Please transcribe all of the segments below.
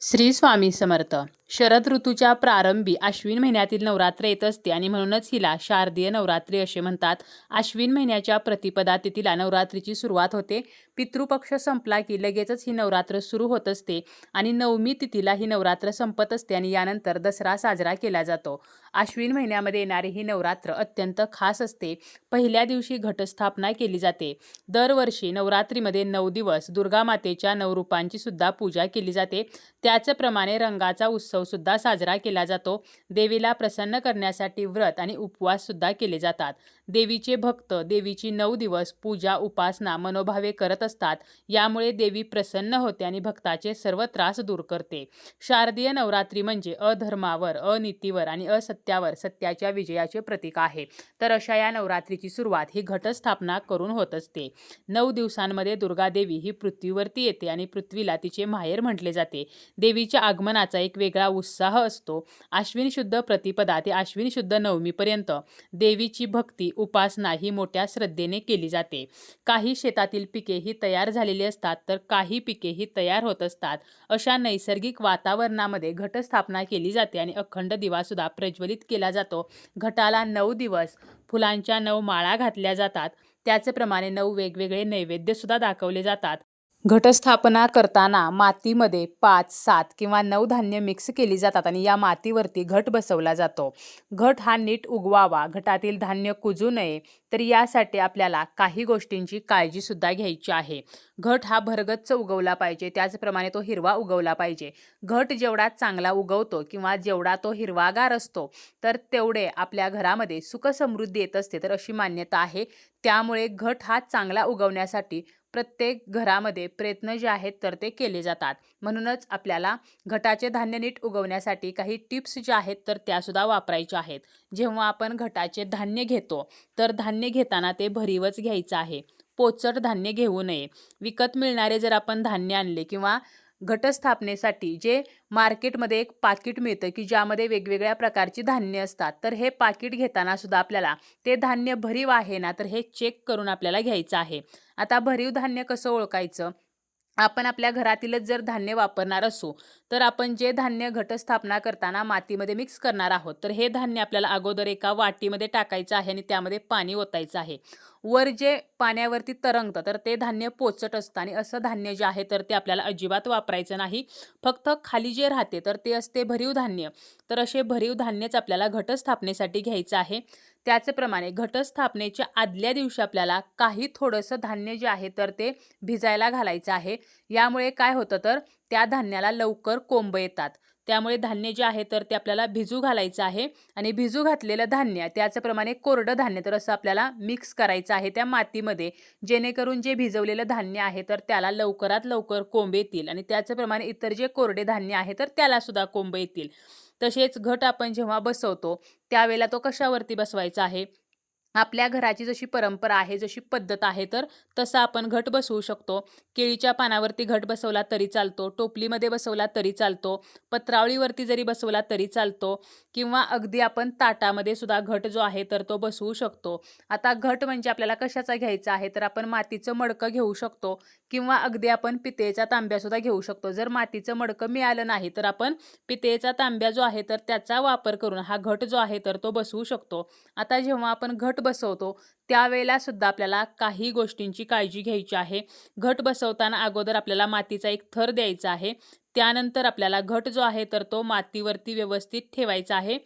श्री स्वामी समर्थ. शरद ऋतूच्या प्रारंभी अश्विन महिन्यातील नवरात्र येत असते आणि म्हणूनच हिला शारदीय नवरात्री असे म्हणतात. अश्विन महिन्याच्या प्रतिपदा तिथीला नवरात्रीची सुरुवात होते. पितृपक्ष संपला की लगेचच ही नवरात्र सुरू होत असते आणि नवमी तिथीला ही नवरात्र संपत असते आणि यानंतर दसरा साजरा केला जातो. अश्विन महिन्यामध्ये येणारी ही नवरात्र अत्यंत खास असते. पहिल्या दिवशी घटस्थापना केली जाते. दरवर्षी नवरात्रीमध्ये नऊ दिवस दुर्गा मातेच्या नवरूपांची सुद्धा पूजा केली जाते. त्याचप्रमाणे रंगाचा उत्सव उत्सवसुद्धा साजरा केला जातो. देवीला प्रसन्न करण्यासाठी व्रत आणि उपवाससुद्धा केले जातात. देवीचे भक्त देवीची नऊ दिवस पूजा उपासना मनोभावे करत असतात. यामुळे देवी प्रसन्न होते आणि भक्ताचे सर्व त्रास दूर करते. शारदीय नवरात्री म्हणजे अधर्मावर अनितीवर आणि असत्यावर सत्याच्या विजयाचे प्रतीक आहे. तर अशा या नवरात्रीची सुरुवात ही घटस्थापना करून होत असते. नऊ दिवसांमध्ये दुर्गा देवी ही पृथ्वीवरती येते आणि पृथ्वीला तिचे माहेर म्हटले जाते. देवीच्या आगमनाचा एक वेगळा उत्साह असतो. आश्विन शुद्ध प्रतिपदा ते आश्विन शुद्ध नवमीपर्यंत. देवीची भक्ती उपासना ही मोठ्या श्रद्धेने केली जाते. काही शेतातील पिके ही तयार झालेली असतात तर काही पिके ही तयार होत असतात. अशा नैसर्गिक वातावरणामध्ये घटस्थापना केली जाते आणि अखंड दिवासुद्धा प्रज्वलित केला जातो. घटाला नऊ दिवस फुलांच्या नऊ माळा घातल्या जातात. त्याचप्रमाणे नऊ वेगवेगळे नैवेद्यसुद्धा दाखवले जातात. घटस्थापना करताना मातीमध्ये पाच सात किंवा नऊ धान्य मिक्स केली जातात आणि या मातीवरती घट बसवला जातो. घट हा नीट उगवावा घटातील धान्य कुजू नये तर यासाठी आपल्याला काही गोष्टींची काळजीसुद्धा घ्यायची आहे. घट हा भरगच्च उगवला पाहिजे त्याचप्रमाणे तो हिरवा उगवला पाहिजे. घट जेवढा चांगला उगवतो किंवा जेवढा तो हिरवागार असतो तर तेवढे आपल्या घरामध्ये सुखसमृद्धी येत असते तर अशी मान्यता आहे. त्यामुळे घट हा चांगला उगवण्यासाठी प्रत्येक घरामध्ये प्रयत्न जे आहेत तर ते केले जातात. म्हणूनच आपल्याला घटाचे धान्य नीट उगवण्यासाठी काही टिप्स ज्या आहेत तर त्यासुद्धा वापरायच्या आहेत. जेव्हा आपण घटाचे धान्य घेतो तर धान्य घेताना ते भरीवच घ्यायचं आहे. पोचट धान्य घेऊ नये. विकत मिळणारे जर आपण धान्य आणले किंवा घटस्थापनेसाठी जे मार्केटमध्ये एक पाकिट मिळतं की ज्यामध्ये वेगवेगळ्या प्रकारची धान्य असतात तर हे पाकिट घेताना सुद्धा आपल्याला ते धान्य भरीव आहे ना तर हे चेक करून आपल्याला घ्यायचं आहे. आता भरीव धान्य कसं ओळखायचं? आपण आपल्या घरातीलच जर धान्य वापरणार असू तर आपण जे धान्य घटस्थापना करताना मातीमध्ये मिक्स करणार आहोत. तर हे धान्य आपल्याला अगोदर एका वाटीमध्ये टाकायचं आहे आणि त्यामध्ये पाणी ओतायचं आहे. वर जे पाण्यावरती तरंगतं तर ते धान्य पोचट असतं आणि असं धान्य जे आहे तर ते आपल्याला अजिबात वापरायचं नाही. फक्त खाली जे राहते तर ते असते भरीव धान्य. तर असे भरीव धान्यच आपल्याला घटस्थापनेसाठी घ्यायचं आहे. त्याचप्रमाणे घटस्थापनेच्या आदल्या दिवशी आपल्याला काही थोडंसं धान्य जे आहे तर ते भिजायला घालायचं आहे. यामुळे काय होतं तर त्या धान्याला लवकर कोंब येतात. त्यामुळे धान्य जे आहे तर ते आपल्याला भिजू घालायचं आहे. आणि भिजू घातलेलं धान्य त्याचप्रमाणे कोरडं धान्य तर असं आपल्याला मिक्स करायचं आहे त्या मातीमध्ये. जेणेकरून जे भिजवलेलं धान्य आहे तर त्याला लवकरात लवकर कोंब येतील. आणि त्याचप्रमाणे इतर जे कोरडे धान्य आहे तर त्यालासुद्धा कोंब येतील. तसेच घट आपण जेव्हा बसवतो त्यावेळेला तो कशावरती बसवायचा आहे? आपल्या घराची जशी परंपरा आहे जशी पद्धत आहे तर तसा आपण घट बसवू शकतो. केळीच्या पानावरती घट बसवला तरी चालतो टोपलीमध्ये बसवला तरी चालतो पत्रावळीवरती जरी बसवला तरी चालतो किंवा अगदी आपण ताटामध्ये सुद्धा घट जो आहे तर तो बसवू शकतो. आता घट म्हणजे आपल्याला कशाचा घ्यायचा आहे तर आपण मातीचं मडकं घेऊ शकतो किंवा अगदी आपण पितेचा तांब्यासुद्धा घेऊ शकतो. जर मातीचं मडकं मिळालं नाही तर आपण पितेचा तांब्या जो आहे तर त्याचा वापर करून हा घट जो आहे तर तो बसवू शकतो. आता जेव्हा आपण घट बसवतो. त्यावेळेला सुद्धा आपल्याला काही गोष्टींची काळजी घ्यायची आहे. घट बसवताना अगोदर आपल्याला मातीचा एक थर द्यायचा आहे. त्यानंतर आपल्याला घट जो आहे तर तो मातीवरती व्यवस्थित ठेवायचा आहे.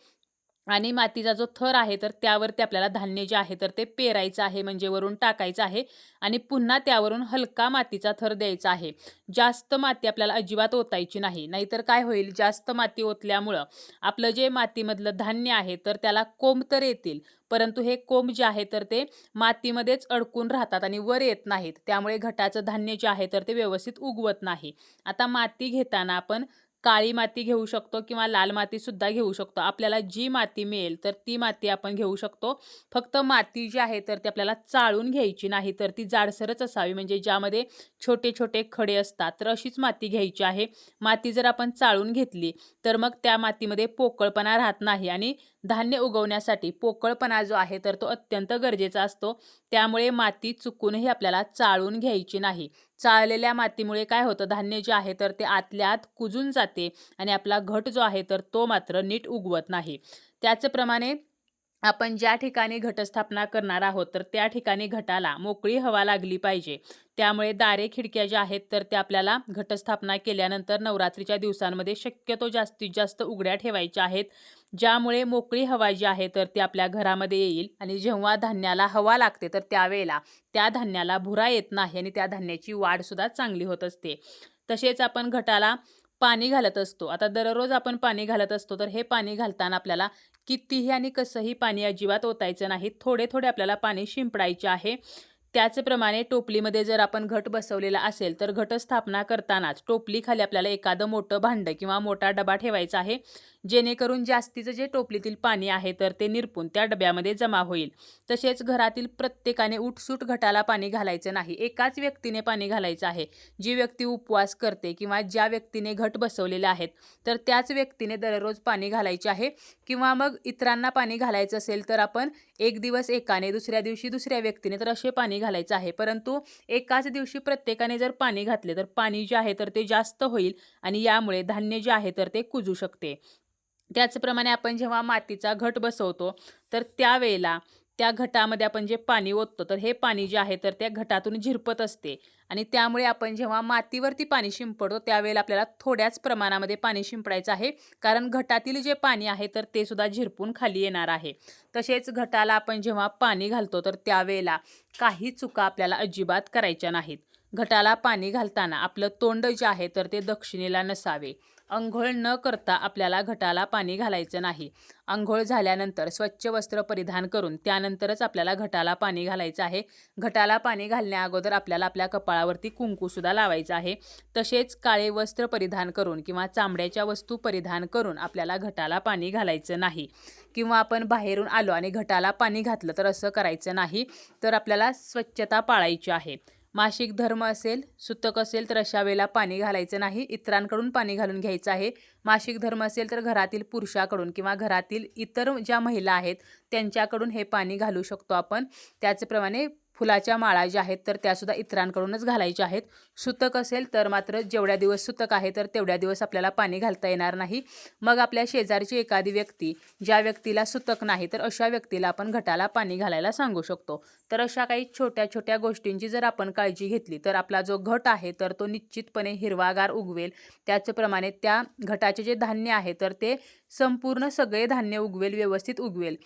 आणि मातीचा जो थर आहे तर त्यावरती आपल्याला धान्य जे आहे तर ते पेरायचं आहे म्हणजे वरून टाकायचं आहे आणि पुन्हा त्यावरून हलका मातीचा थर द्यायचा आहे. जास्त माती आपल्याला अजिबात ओतायची नाही नाहीतर काय होईल जास्त माती ओतल्यामुळं आपलं जे मातीमधलं धान्य आहे तर त्याला कोंब तर येतील परंतु हे कोंब जे आहे तर ते मातीमध्येच अडकून राहतात आणि वर येत नाहीत. त्यामुळे घटाचं धान्य जे आहे तर ते व्यवस्थित उगवत नाही. आता माती घेताना आपण काळी माती घेऊ शकतो किंवा लाल मातीसुद्धा घेऊ शकतो. आपल्याला जी माती मिळेल तर ती माती आपण घेऊ शकतो. फक्त माती जी आहे तर ती आपल्याला चाळून घ्यायची नाही तर ती जाडसरच असावी. म्हणजे ज्यामध्ये छोटे छोटे खडे असतात तर अशीच माती घ्यायची आहे. माती जर आपण चाळून घेतली तर मग त्या मातीमध्ये पोकळपणा राहत नाही आणि धान्य उगवण्यासाठी पोकळपणा जो आहे तर तो अत्यंत गरजेचा असतो. त्यामुळे माती चुकूनही आपल्याला चाळून घ्यायची नाही. चाळलेल्या मातीमुळे काय होतं धान्य जे आहे तर ते आतल्या आत कुजून जाते आणि आपला घट जो आहे तर तो मात्र नीट उगवत नाही. त्याचप्रमाणे आपण ज्या ठिकाणी घटस्थापना करणार आहोत तर त्या ठिकाणी घटाला मोकळी हवा लागली पाहिजे. त्यामुळे दारे खिडक्या ज्या आहेत तर त्या आपल्याला घटस्थापना केल्यानंतर नवरात्रीच्या दिवसांमध्ये शक्यतो जास्तीत जास्त उघड्या ठेवायच्या आहेत. ज्यामुळे मोकळी हवा जी आहे तर ती आपल्या घरामध्ये येईल आणि जेव्हा धान्याला हवा लागते तर त्यावेळेला त्या धान्याला भुरा येत नाही आणि त्या धान्याची वाढसुद्धा चांगली होत असते. तसेच आपण घटाला पाणी घालत असतो. आता दररोज आपण पाणी घालत असतो तर हे पाणी घालताना आपल्याला कितीही आणि कसंही पाणी अजिबात ओतायचं नाही. थोडे थोडे आपल्याला पाणी शिंपडायचे आहे. त्याचप्रमाणे टोपलीमध्ये जर आपण घट बसवलेला असेल तर घटस्थापना करतानाच टोपलीखाली आपल्याला एखादं मोठं भांडं किंवा मोठा डबा ठेवायचा आहे जेणेकरून जास्तीचं जे टोपलीतील पाणी आहे तर ते निरपून त्या डब्यामध्ये जमा होईल. तसेच घरातील प्रत्येकाने उठसूट घटाला पाणी घालायचं नाही. एकाच व्यक्तीने पाणी घालायचं आहे. जी व्यक्ती उपवास करते किंवा ज्या व्यक्तीने घट बसवलेले आहेत तर त्याच व्यक्तीने दररोज पाणी घालायचे आहे. किंवा मग इतरांना पाणी घालायचं असेल तर आपण एक दिवस एकाने दुसऱ्या दिवशी दुसऱ्या व्यक्तीने तर असे पाणी घालायचं आहे. परंतु एकाच दिवशी प्रत्येकाने जर पाणी घातले तर पाणी जे आहे तर ते जास्त होईल आणि यामुळे धान्य जे आहे तर ते कुजू शकते. त्याचप्रमाणे आपण जेव्हा मातीचा घट बसवतो तर त्यावेळेला त्या घटामध्ये आपण जे पाणी ओततो तर हे पाणी जे आहे तर त्या घटातून झिरपत असते. आणि त्यामुळे आपण जेव्हा मातीवरती पाणी शिंपडतो त्यावेळेला आपल्याला थोड्याच प्रमाणामध्ये पाणी शिंपडायचं आहे. कारण घटातील जे पाणी आहे तर ते सुद्धा झिरपून खाली येणार आहे. तसेच घटाला आपण जेव्हा पाणी घालतो तर त्यावेळेला काही चुका आपल्याला अजिबात करायच्या नाहीत. घटाला पाणी घालताना आपलं तोंड जे आहे तर ते दक्षिणेला नसावे. अंघोळ न करता आपल्याला घटाला पाणी घालायचं नाही. अंघोळ झाल्यानंतर स्वच्छ वस्त्र परिधान करून त्यानंतरच आपल्याला घटाला पाणी घालायचं आहे. घटाला पाणी घालण्या अगोदर आपल्याला आपल्या कपाळावरती कुंकूसुद्धा लावायचं आहे. तसेच काळे वस्त्र परिधान करून किंवा चामड्याच्या वस्तू परिधान करून आपल्याला घटाला पाणी घालायचं नाही. किंवा आपण बाहेरून आलो आणि घटाला पाणी घातलं तर असं करायचं नाही. तर आपल्याला स्वच्छता पाळायची आहे. मासिक धर्म असेल सुतक असेल तर अशा वेळेला पाणी घालायचं नाही. इतरांकडून पाणी घालून घ्यायचं आहे. मासिक धर्म असेल तर घरातील पुरुषाकडून किंवा घरातील इतर ज्या महिला आहेत त्यांच्याकडून हे पाणी घालू शकतो आपण. त्याचप्रमाणे फुलाच्या माळा ज्या आहेत तर त्यासुद्धा इतरांकडूनच घालायच्या आहेत. सुतक असेल तर मात्र जेवढ्या दिवस सुतक आहे तर तेवढ्या दिवस आपल्याला पाणी घालता येणार नाही. मग आपल्या शेजारची एखादी व्यक्ती ज्या व्यक्तीला सुतक नाही तर अशा व्यक्तीला आपण घटाला पाणी घालायला सांगू शकतो. तर अशा काही छोट्या छोट्या गोष्टींची जर आपण काळजी घेतली तर आपला जो घट आहे तर तो निश्चितपणे हिरवागार उगवेल. त्याचप्रमाणे त्या घटाचे जे धान्य आहे तर ते संपूर्ण सगळे धान्य उगवेल व्यवस्थित उगवेल.